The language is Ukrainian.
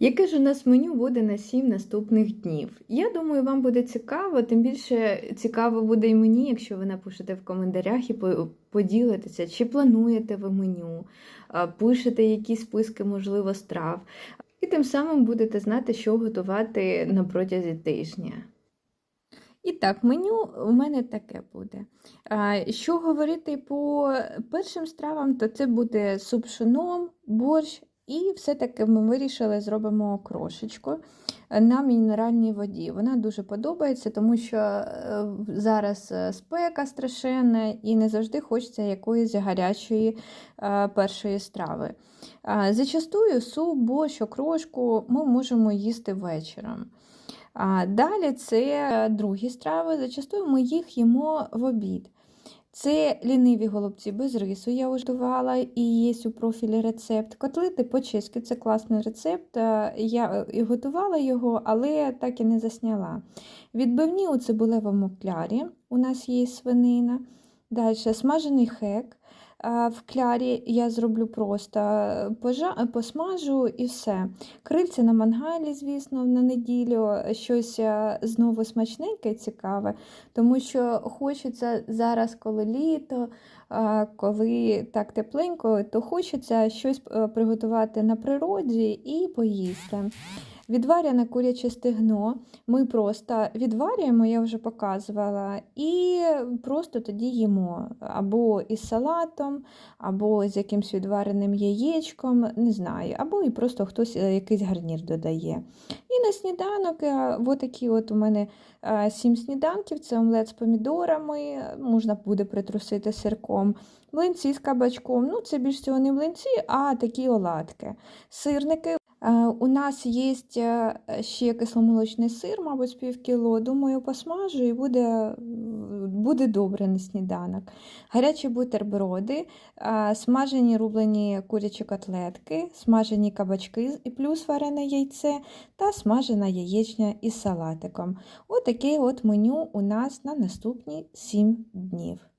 Яке ж у нас меню буде на 7 наступних днів? Я думаю, вам буде цікаво, тим більше цікаво буде і мені, якщо ви напишете в коментарях і поділитеся, чи плануєте ви меню, пишете якісь списки, можливо, страв. І тим самим будете знати, що готувати на протязі тижня. І так, меню у мене таке буде. Що говорити по першим стравам, то це буде суп з борщ, і все-таки ми вирішили зробимо крошечку на мінеральній воді. Вона дуже подобається, тому що е, зараз е, спека страшенна і не завжди хочеться якоїсь гарячої е, першої страви. Зачастую суп, борщ, окрошку ми можемо їсти вечором. Далі це другі страви. Зачастую ми їх їмо в обід. Це ліниві голубці без рису, я вже давала, і є у профілі рецепт. Котлети по-чеськи це класний рецепт. Е, Я е, і готувала його, але так і не засняла. Відбивні у цибулевому клярі у нас є свинина. Далі смажений хек. А В клярі я зроблю просто пожа- посмажу і все. Крильця на мангалі, звісно, на неділю щось е, знову смачненьке цікаве, тому що хочеться зараз, коли літо, коли так тепленько, то хочеться щось е, приготувати на природі і поїсти. Відваряне куряче стегно ми просто відварюємо, я вже показувала, і просто тоді їмо або із салатом, або з якимось відвареним яєчком, не знаю, або і просто хтось е, якийсь гарнір додає. І на сніданок, е, отакі от у мене е, сім сніданків, це омлет з помідорами, можна буде притрусити сирком, млинці з кабачком, ну це більш цього не млинці, а такі оладки. Сирники. Е, У нас є е, ще кисломолочний сир, мабуть, з півкіло. Думаю, посмажу і буде, буде добре на сніданок. Гарячі бутерброди, е, смажені рублені курячі котлетки, смажені кабачки і плюс варене яйце та смажена яєчня із салатиком. Отаке от меню у нас на наступні 7 днів.